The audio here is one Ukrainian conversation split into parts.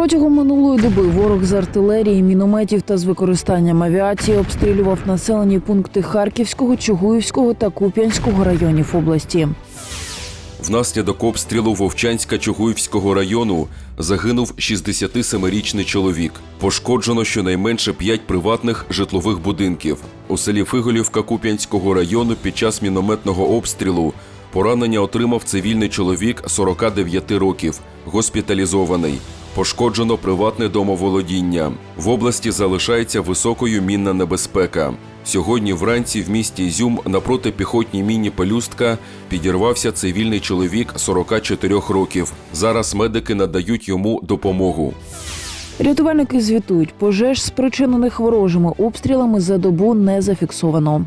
Протягом минулої доби ворог з артилерії, мінометів та з використанням авіації обстрілював населені пункти Харківського, Чугуївського та Куп'янського районів області. Внаслідок обстрілу Вовчанська Чугуївського району загинув 67-річний чоловік. Пошкоджено щонайменше 5 приватних житлових будинків. У селі Фиголівка Куп'янського району під час мінометного обстрілу поранення отримав цивільний чоловік 49 років, госпіталізований. Пошкоджено приватне домоволодіння. В області залишається високою мінна небезпека. Сьогодні вранці в місті Ізюм на протипіхотній міні Пелюстка підірвався цивільний чоловік 44 років. Зараз медики надають йому допомогу. Рятувальники звітують, пожеж, спричинених ворожими обстрілами за добу не зафіксовано.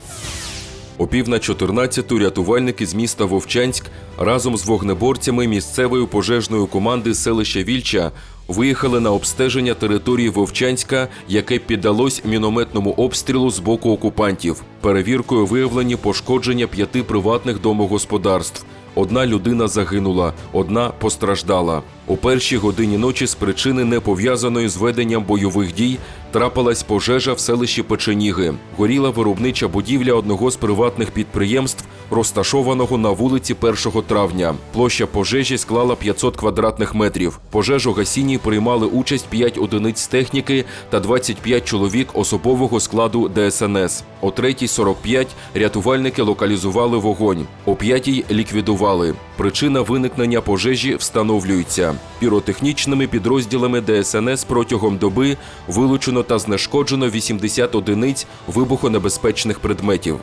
О пів на 14 рятувальники з міста Вовчанськ разом з вогнеборцями місцевої пожежної команди селища Вільча виїхали на обстеження території Вовчанська, яке піддалось мінометному обстрілу з боку окупантів. Перевіркою виявлені пошкодження п'яти приватних домогосподарств. Одна людина загинула, одна постраждала. У першій годині ночі з причини не пов'язаної з веденням бойових дій трапилась пожежа в селищі Печеніги. Горіла виробнича будівля одного з приватних підприємств, розташованого на вулиці 1 травня. Площа пожежі склала 500 квадратних метрів. Пожежу гасінні приймали участь 5 одиниць техніки та 25 чоловік особового складу ДСНС. О 3.45 рятувальники локалізували вогонь. О 5.00 ліквідували. Причина виникнення пожежі встановлюється. Піротехнічними підрозділами ДСНС протягом доби вилучено та знешкоджено 80 одиниць вибухонебезпечних предметів.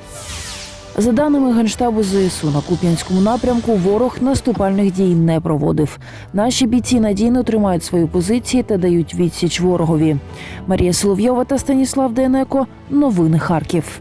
За даними Генштабу ЗСУ, на Куп'янському напрямку ворог наступальних дій не проводив. Наші бійці надійно тримають свої позиції та дають відсіч ворогові. Марія Соловйова та Станіслав Денеко. Новини Харків.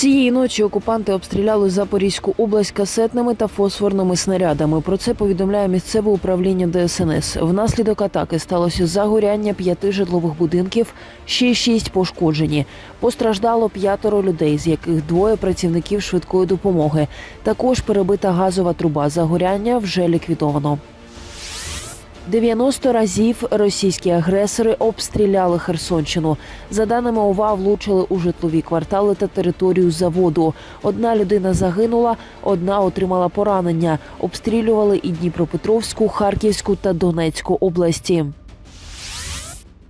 Цієї ночі окупанти обстріляли Запорізьку область касетними та фосфорними снарядами. Про це повідомляє місцеве управління ДСНС. Внаслідок атаки сталося загоряння п'яти житлових будинків, ще шість пошкоджені. Постраждало п'ятеро людей, з яких двоє працівників швидкої допомоги. Також перебита газова труба. Загоряння вже ліквідовано. 90 разів російські агресори обстріляли Херсонщину. За даними ОВА, влучили у житлові квартали та територію заводу. Одна людина загинула, одна отримала поранення. Обстрілювали і Дніпропетровську, Харківську та Донецьку області.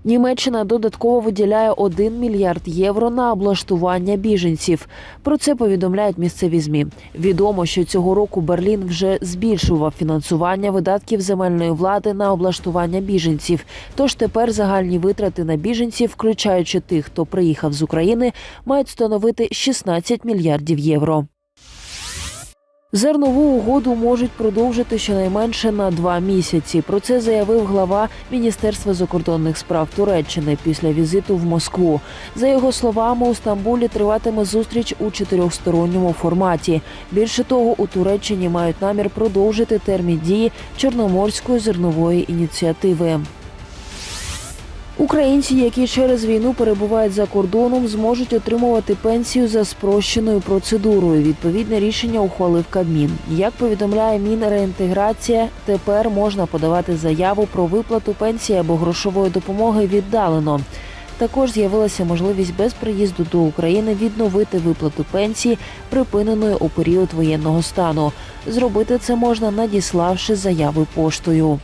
Німеччина додатково виділяє 1 мільярд євро на облаштування біженців. Про це повідомляють місцеві змі. Відомо, що цього року Берлін вже збільшував фінансування видатків земельної влади на облаштування біженців. Тож тепер загальні витрати на біженців, включаючи тих, хто приїхав з України, мають становити 16 мільярдів євро. Зернову угоду можуть продовжити щонайменше на два місяці. Про це заявив глава Міністерства закордонних справ Туреччини після візиту в Москву. За його словами, у Стамбулі триватиме зустріч у чотирьохсторонньому форматі. Більше того, у Туреччині мають намір продовжити термін дії Чорноморської зернової ініціативи. Українці, які через війну перебувають за кордоном, зможуть отримувати пенсію за спрощеною процедурою. Відповідне рішення ухвалив Кабмін. Як повідомляє Мінреінтеграція, тепер можна подавати заяву про виплату пенсії або грошової допомоги віддалено. Також з'явилася можливість без приїзду до України відновити виплату пенсії, припиненої у період воєнного стану. Зробити це можна, надіславши заяви поштою.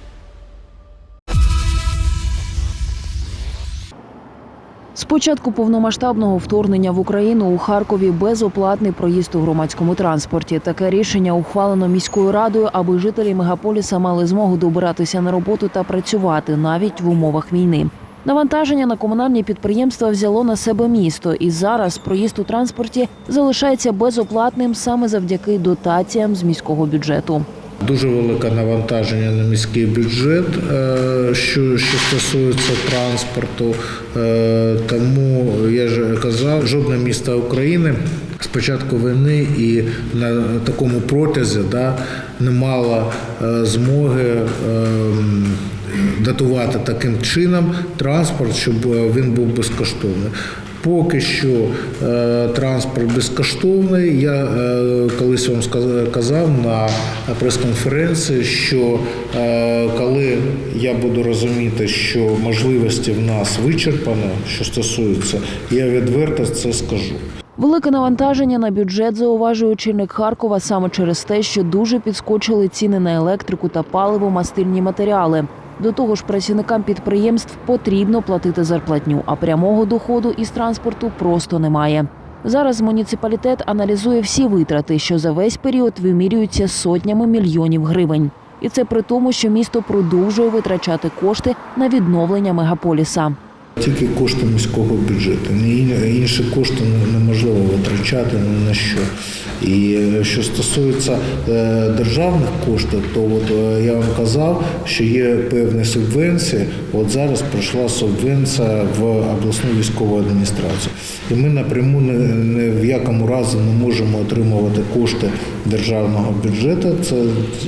З початку повномасштабного вторгнення в Україну у Харкові безоплатний проїзд у громадському транспорті. Таке рішення ухвалено міською радою, аби жителі мегаполіса мали змогу добиратися на роботу та працювати навіть в умовах війни. Навантаження на комунальні підприємства взяло на себе місто, і зараз проїзд у транспорті залишається безоплатним саме завдяки дотаціям з міського бюджету. Дуже велике навантаження на міський бюджет, е, що, що стосується транспорту. Е, Тому я ж казав, жодне місто України з початку війни і на такому протязі да, не мало е, змоги. Датувати таким чином транспорт, щоб він був безкоштовний. Поки що е, транспорт безкоштовний. Я е, колись вам казав на прес-конференції, що е, коли я буду розуміти, що можливості в нас вичерпані, що стосується, я відверто це скажу. Велике навантаження на бюджет зауважує очільник Харкова саме через те, що дуже підскочили ціни на електрику та паливо мастильні матеріали. До того ж, працівникам підприємств потрібно платити зарплатню, а прямого доходу із транспорту просто немає. Зараз муніципалітет аналізує всі витрати, що за весь період вимірюються сотнями мільйонів гривень. І це при тому, що місто продовжує витрачати кошти на відновлення мегаполіса. Тільки кошти міського бюджету. Інші кошти неможливо витрачати ні на що. І е, що стосується е, державних коштів, то от е, я вам казав, що є певні субвенції. От зараз прийшла субвенція в обласну військову адміністрацію. І ми напряму не в якому разі не можемо отримувати кошти державного бюджету. Це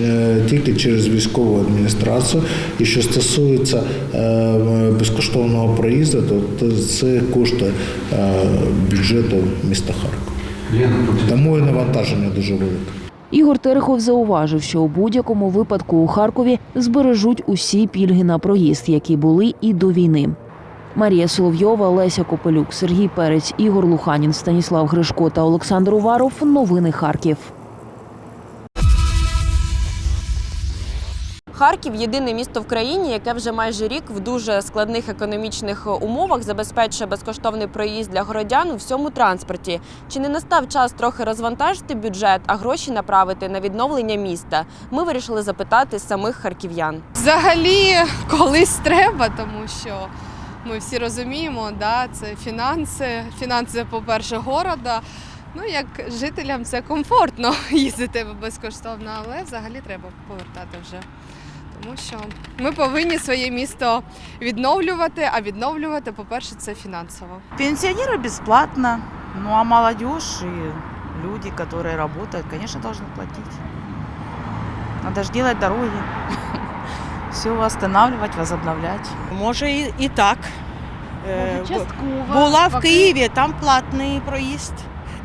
е, тільки через військову адміністрацію. І що стосується е, безкоштовного проїзду, то, це кошти е, бюджету міста Харкова. Тому і навантаження дуже велике. Ігор Терехов зауважив, що у будь-якому випадку у Харкові збережуть усі пільги на проїзд, які були і до війни. Марія Соловйова, Леся Копелюк, Сергій Перець, Ігор Луханін, Станіслав Гришко та Олександр Уваров. Новини Харків. Харків єдине місто в країні, яке вже майже рік в дуже складних економічних умовах забезпечує безкоштовний проїзд для городян у всьому транспорті. Чи не настав час трохи розвантажити бюджет, а гроші направити на відновлення міста? Ми вирішили запитати самих харків'ян. Взагалі, колись треба, тому що ми всі розуміємо, да, це фінанси. Фінанси, по-перше, города. Ну, як жителям це комфортно їздити безкоштовно, але взагалі треба повертати вже Тому що ми повинні своє місто відновлювати, а відновлювати, по-перше, це фінансово. Пенсионеры бесплатно, ну а молодежь и люди, которые работают, конечно, должны платить. Надо же делать дороги, все восстанавливать, возобновлять. Може і, і так. Е, бу- Була в Києві, там платний проїзд.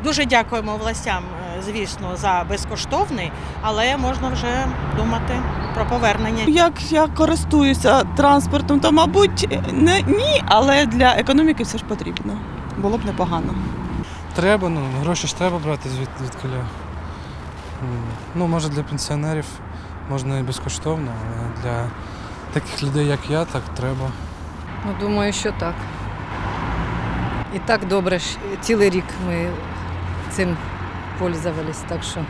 Дуже дякуємо властям, е, звісно, за безкоштовний, але можна вже думати про повернення. Як я користуюся транспортом, то мабуть не ні, але для економіки все ж потрібно. Було б непогано. Треба, ну, гроші ж треба брати звід, звідкиля. Ну, може для пенсіонерів можна і безкоштовно, але для таких людей, як я, так треба. Ну, думаю, що так. І так добре, ж, цілий рік ми цим пользувались, так що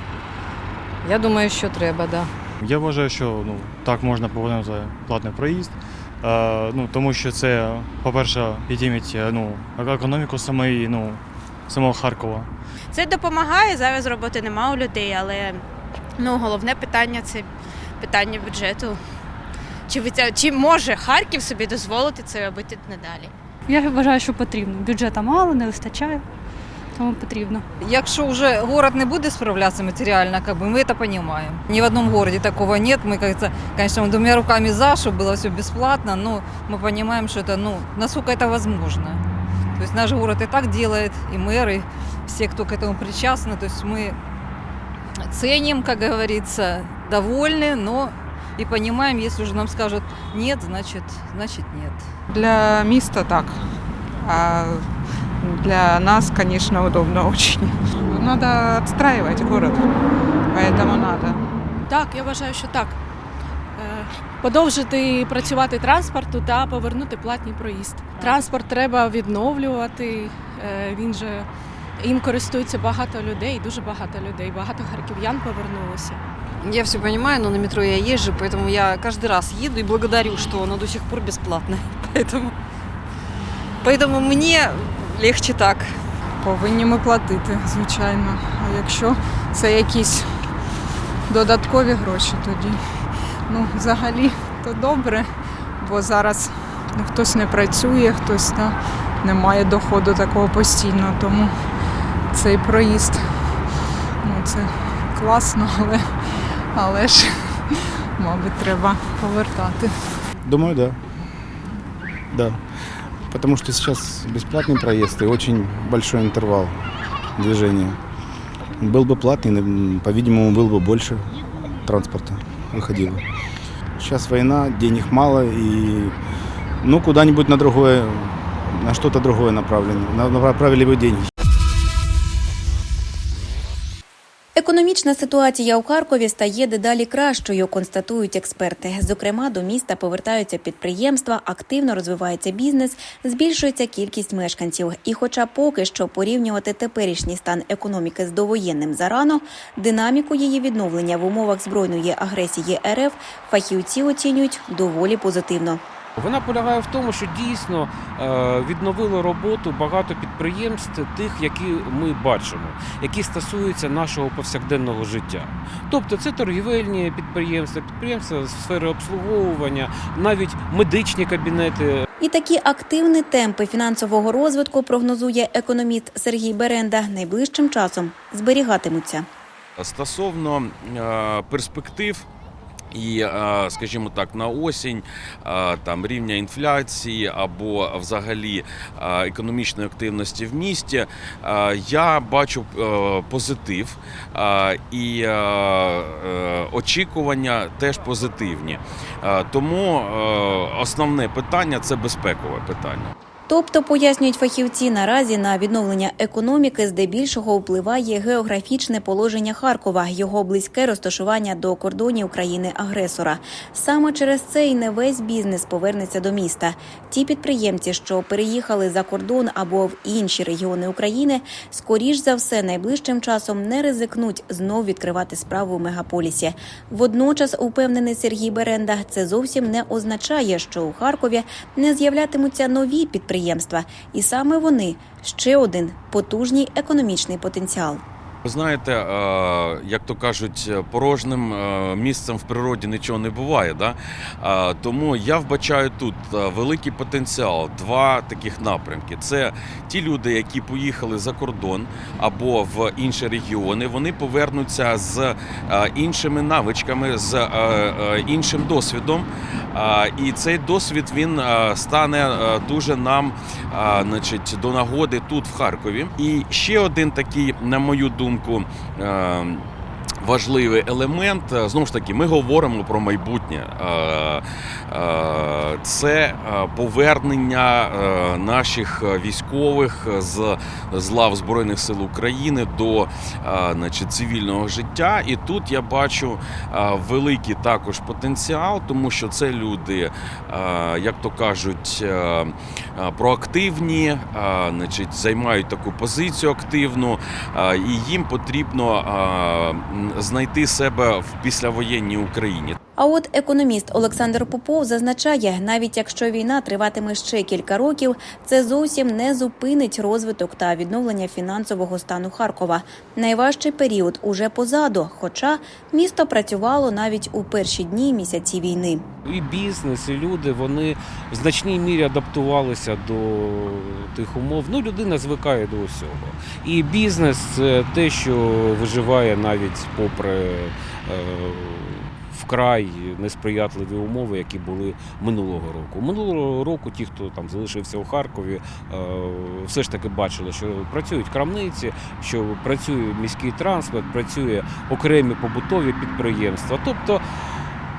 я думаю, що треба, так. Да. Я вважаю, що ну, так можна повернути платний проїзд, е, ну, тому що це, по-перше, підіймить е, ну, економіку самої, ну, самого Харкова. Це допомагає. Зараз роботи нема у людей, але ну, головне питання це питання бюджету. Чи, ви чи може Харків собі дозволити це робити надалі? Я вважаю, що потрібно. Бюджету мало, не вистачає, тому потрібно. Якщо вже город не буде справлятися матеріально, как бы, мы это понимаем. Ни в одном городе такого нет. Мы, как-то, конечно, двумя руками за, чтобы было все бесплатно, но мы понимаем, что это, ну, насколько это возможно. То есть наш город и так делает, и мэры, все, кто к этому причастны. То есть мы ценим, как говорится, довольны, но и понимаем, если уже нам скажут нет, значит, значит нет. Для міста так. А для нас, звісно, удобно дуже. Треба відстраювати город, тому треба. Так, я вважаю, що так. Е, Подовжити працювати транспорту та повернути платний проїзд. Транспорт треба відновлювати. е, Він же їм користується багато людей, дуже багато людей. Багато харків'ян повернулося. Я все понимаю, но на метро я езжу, поэтому я каждый раз еду и благодарю, что оно до сих пор бесплатное. Поэтому, поэтому мне легче так. Повинні ми платити, звичайно. А якщо це якісь додаткові гроші, тоді ну, взагалі то добре, бо зараз ну, хтось не працює, хтось та, не має доходу такого постійного, тому цей проїзд ну, це класно, але, але ж, мабуть, треба повертати. Думаю, так. Да. Да потому что сейчас бесплатный проезд и очень большой интервал движения. Был бы платный, м, по-видимому, было бы больше транспорта выходило. Сейчас война, денег мало и ну куда-нибудь на другое, на что-то другое направление. На- Направили бы деньги. Економічна ситуація у Харкові стає дедалі кращою, констатують експерти. Зокрема, до міста повертаються підприємства, активно розвивається бізнес, збільшується кількість мешканців. І, хоча поки що порівнювати теперішній стан економіки з довоєнним зарано, динаміку її відновлення в умовах збройної агресії РФ фахівці оцінюють доволі позитивно. Вона полягає в тому, що дійсно е, відновило роботу багато підприємств, тих, які ми бачимо, які стосуються нашого повсякденного життя. Тобто це торгівельні підприємства, підприємства з сфери обслуговування, навіть медичні кабінети, І такі активні темпи фінансового розвитку прогнозує економіст Сергій Беренда найближчим часом зберігатимуться. Стосовно е, перспектив. І, е, скажімо так, на осінь е, там рівня інфляції або взагалі е, економічної активності в місті, я бачу позитив і очікування теж позитивні. Тому основне питання це безпекове питання. Тобто, пояснюють фахівці, наразі на відновлення економіки здебільшого впливає географічне положення Харкова, його близьке розташування до кордонів країни-агресора. Саме через це і не весь бізнес повернеться до міста. Ті підприємці, що переїхали за кордон або в інші регіони України, скоріш за все найближчим часом не ризикнуть знов відкривати справу в мегаполісі. Водночас, упевнений Сергій Беренда, це зовсім не означає, що у Харкові не з'являтимуться нові підприємства, і саме вони ще один потужний економічний потенціал. Ви знаєте, е, як то кажуть, порожнім е, місцем в природі нічого не буває. Да? Е, Тому я вбачаю тут е, великий потенціал, два таких напрямки. Це ті люди, які поїхали за кордон або в інші регіони, вони повернуться з е, іншими навичками, з е, е, іншим досвідом. Е, І цей досвід він е, стане е, дуже нам е, значить, до нагоди тут, в Харкові. І ще один такий, на мою думку, е, Важливий елемент Е, знову ж таки, ми говоримо про майбутнє. Е, е, Це повернення наших військових з, з лав Збройних сил України до значить, цивільного життя. І тут я бачу великий також потенціал, тому що це люди, як то кажуть, проактивні, значить, займають таку позицію активну, і їм потрібно знайти себе в післявоєнній Україні. А от економіст Олександр Попов зазначає, навіть якщо війна триватиме ще кілька років, це зовсім не зупинить розвиток та відновлення фінансового стану Харкова. Найважчий період уже позаду, хоча місто працювало навіть у перші дні місяці війни. і бізнес, і люди вони в значній мірі адаптувалися до тих умов. Ну, людина звикає до усього. І бізнес це те, що виживає навіть попри е, вкрай несприятливі умови, які були минулого року. Минулого року ті, хто там залишився у Харкові, е, все ж таки бачили, що працюють крамниці, що працює міський транспорт, працює окремі побутові підприємства. Тобто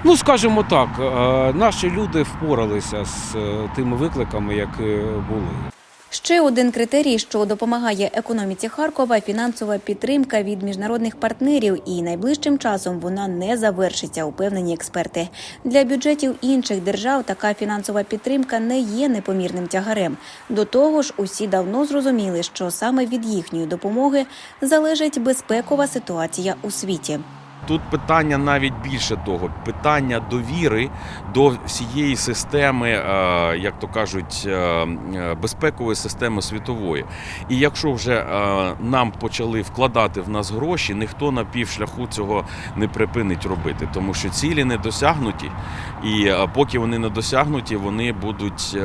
Ну, скажімо так, е, наші люди впоралися з е, тими викликами, які були. Ще один критерій, що допомагає економіці Харкова фінансова підтримка від міжнародних партнерів, і найближчим часом вона не завершиться, упевнені експерти. Для бюджетів інших держав така фінансова підтримка не є непомірним тягарем. До того ж, усі давно зрозуміли, що саме від їхньої допомоги залежить безпекова ситуація у світі. Тут питання навіть більше того, питання довіри до всієї системи, е, як то кажуть, е, е, безпекової системи світової. І якщо вже нам почали вкладати в нас гроші, ніхто на півшляху цього не припинить робити, тому що цілі не досягнуті, і поки вони не досягнуті, вони будуть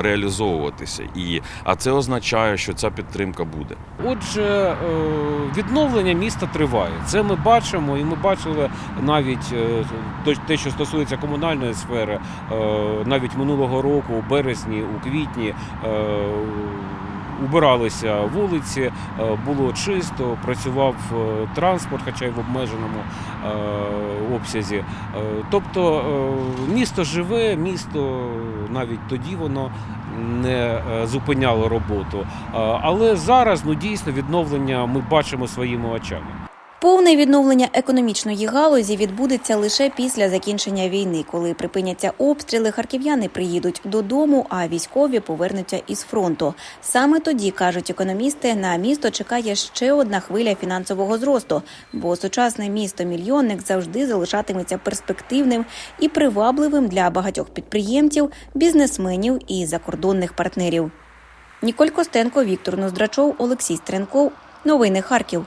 реалізовуватися. І а це означає, що ця підтримка буде. Отже, відновлення міста триває. Це ми бачимо, і ми бачили навіть е, те, що стосується комунальної сфери, е, навіть минулого року, у березні, у квітні. е, Убиралися вулиці, було чисто, працював транспорт, хоча й в обмеженому обсязі. Тобто місто живе, місто навіть тоді воно не зупиняло роботу. Але зараз ну дійсно відновлення ми бачимо своїми очами. Повне відновлення економічної галузі відбудеться лише після закінчення війни, коли припиняться обстріли, харків'яни приїдуть додому, а військові повернуться із фронту. Саме тоді кажуть економісти, на місто чекає ще одна хвиля фінансового зросту, бо сучасне місто мільйонник завжди залишатиметься перспективним і привабливим для багатьох підприємців, бізнесменів і закордонних партнерів. Ніколь Костенко, Віктор Ноздрачов, Олексій Стренков. Новини Харків.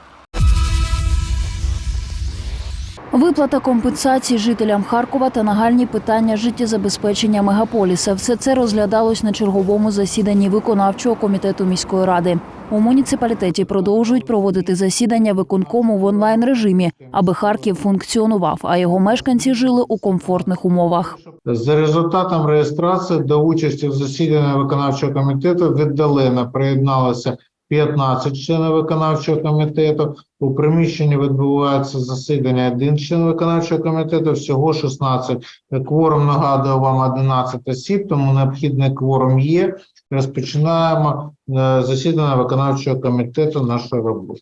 Виплата компенсацій жителям Харкова та нагальні питання життєзабезпечення мегаполіса. Все це розглядалось на черговому засіданні виконавчого комітету міської ради. У муніципалітеті продовжують проводити засідання виконкому в онлайн режимі, аби Харків функціонував, а його мешканці жили у комфортних умовах. За результатом реєстрації до участі в засіданні виконавчого комітету віддалено приєдналося 15 членів виконавчого комітету. У приміщенні відбувається засідання один член виконавчого комітету, всього 16. Кворум нагадую вам 11 осіб, тому необхідний кворум є. Розпочинаємо е, засідання виконавчого комітету нашої роботи.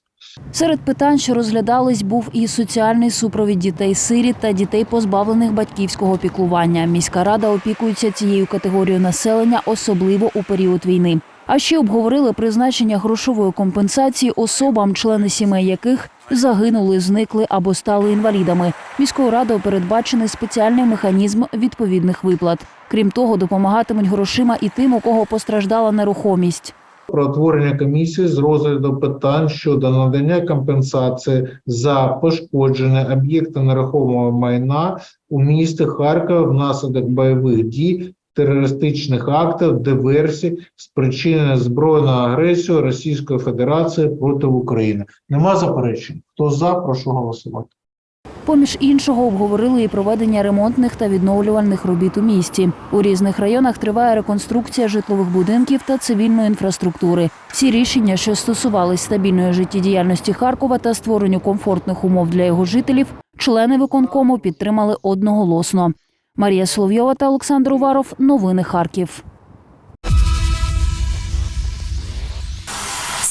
Серед питань, що розглядались, був і соціальний супровід дітей сиріт та дітей, позбавлених батьківського піклування. Міська рада опікується цією категорією населення, особливо у період війни. А ще обговорили призначення грошової компенсації особам, члени сімей яких загинули, зникли або стали інвалідами. Міською радою передбачений спеціальний механізм відповідних виплат. Крім того, допомагатимуть грошима і тим, у кого постраждала нерухомість. про утворення комісії з розгляду питань щодо надання компенсації за пошкодження об'єкта нерухомого майна у місті Харкова внаслідок бойових дій, терористичних актів, диверсій, спричинених збройною агресією Російської Федерації проти України. Нема заперечень. Хто за, прошу голосувати. Поміж іншого обговорили і проведення ремонтних та відновлювальних робіт у місті. У різних районах триває реконструкція житлових будинків та цивільної інфраструктури. Всі рішення, що стосувались стабільної життєдіяльності Харкова та створенню комфортних умов для його жителів, члени виконкому підтримали одноголосно. Марія Соловйова та Олександр Уваров. Новини Харків.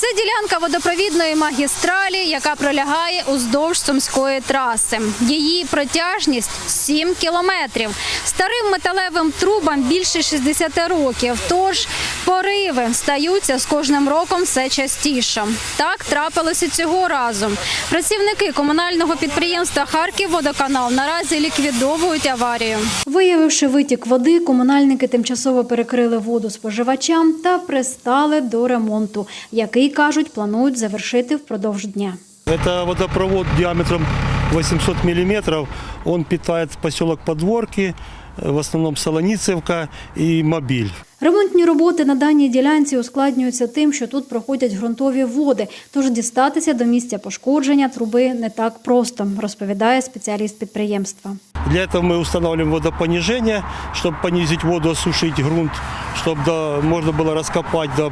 Це ділянка водопровідної магістралі, яка пролягає уздовж Сумської траси. Її протяжність 7 кілометрів. Старим металевим трубам більше 60 років. Тож пориви стаються з кожним роком все частіше. Так трапилося цього разу. Працівники комунального підприємства Харківводоканал наразі ліквідовують аварію. Виявивши витік води, комунальники тимчасово перекрили воду споживачам та пристали до ремонту, який кажуть, планують завершити впродовж дня. Это водопровод діаметром 800 мм. Він питає поселок Подворки, в основному Солоніцевка і Мобиль. Ремонтні роботи на даній ділянці ускладнюються тим, що тут проходять ґрунтові води, тож дістатися до місця пошкодження труби не так просто, розповідає спеціаліст підприємства. Для этого мы устанавливаем водопонижение, чтобы понизить воду, осушить грунт, чтобы да, можно было раскопать, да,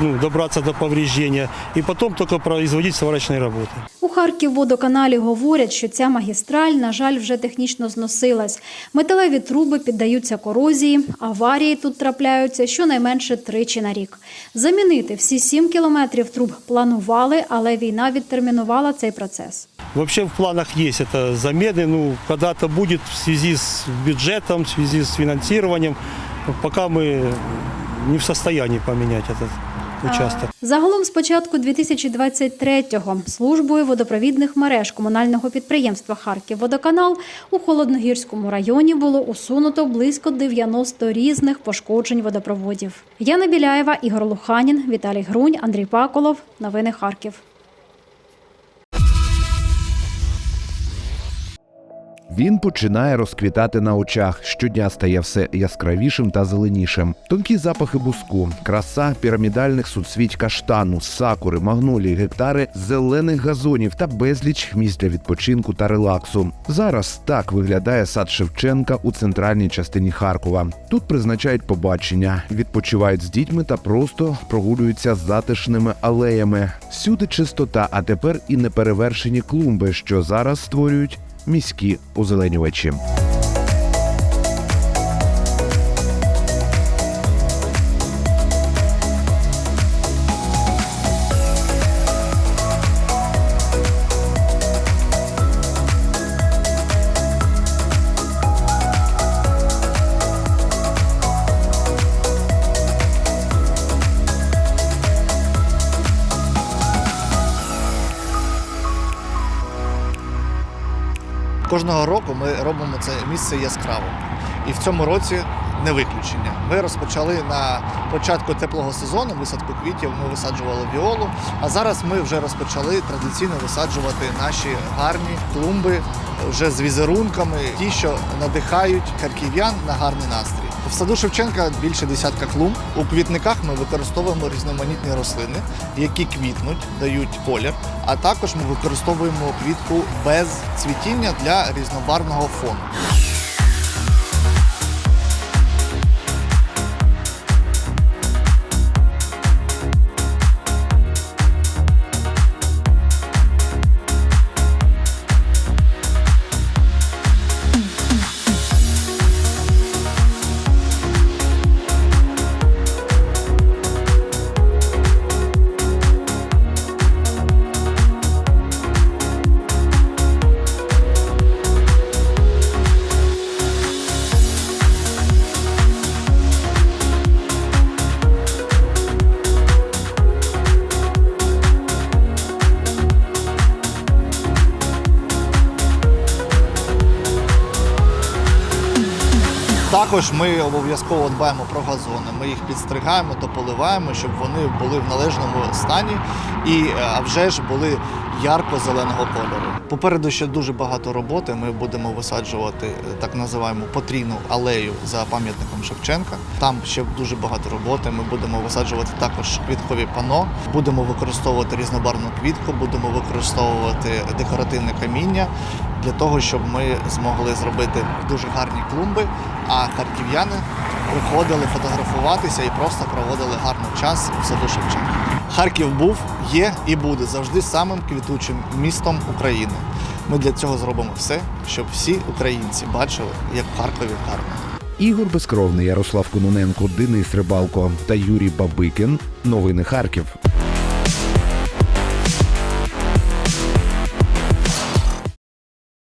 ну, добраться до повреждения, и потом только производить сварочные работы. У Харківводоканалі говорять, що ця магістраль, на жаль, вже технічно зносилась. Металеві труби піддаються корозії, аварії тут трапляються щонайменше тричі на рік. Замінити всі сім кілометрів труб планували, але війна відтермінувала цей процес. Вообще в планах есть это замены, ну, когда-то будет в связи с бюджетом, в связи с финансированием. Пока мы не в состоянии поменять этот участок. Загалом з початку 2023-го службою водопровідних мереж комунального підприємства «Харківводоканал» у Холодногірському районі було усунуто близько 90 різних пошкоджень водопроводів. Яна Біляєва, Ігор Луханін, Віталій Грунь, Андрій Паколов. Новини Харків. Він починає розквітати на очах. Щодня стає все яскравішим та зеленішим. Тонкі запахи буску, краса пірамідальних суцвіть каштану, сакури, магнолії, гектари зелених газонів та безліч місць для відпочинку та релаксу. Зараз так виглядає сад Шевченка у центральній частині Харкова. Тут призначають побачення, відпочивають з дітьми та просто прогулюються затишними алеями. Всюди чистота, а тепер і неперевершені клумби, що зараз створюють міські озеленювачі. Кожного року ми робимо це місце яскравим. І в цьому році не виключення. Ми розпочали на початку теплого сезону висадку квітів. Ми висаджували віолу. А зараз ми вже розпочали традиційно висаджувати наші гарні клумби вже з візерунками, ті, що надихають харків'ян на гарний настрій. В саду Шевченка більше десятка клумб. У квітниках ми використовуємо різноманітні рослини, які квітнуть, дають колір. А також ми використовуємо квітку без цвітіння для різнобарвного фону. Також ми обов'язково дбаємо про газони. Ми їх підстригаємо та поливаємо, щоб вони були в належному стані і е, вже ж були ярко-зеленого кольору. Попереду ще дуже багато роботи. Ми будемо висаджувати е, так називаємо потрійну алею за пам'ятником Шевченка. Там ще дуже багато роботи. Ми будемо висаджувати також квіткові пано. Будемо використовувати різнобарвну квітку, будемо використовувати декоративне каміння для того, щоб ми змогли зробити дуже гарні клумби, а харків'яни приходили фотографуватися і просто проводили гарний час в саду Шевченка. Харків був, є і буде завжди самим квітучим містом України. Ми для цього зробимо все, щоб всі українці бачили, як в Харкові гарно. Ігор Безкровний, Ярослав Кононенко, Денис Рибалко та Юрій Бабикін. Новини Харків.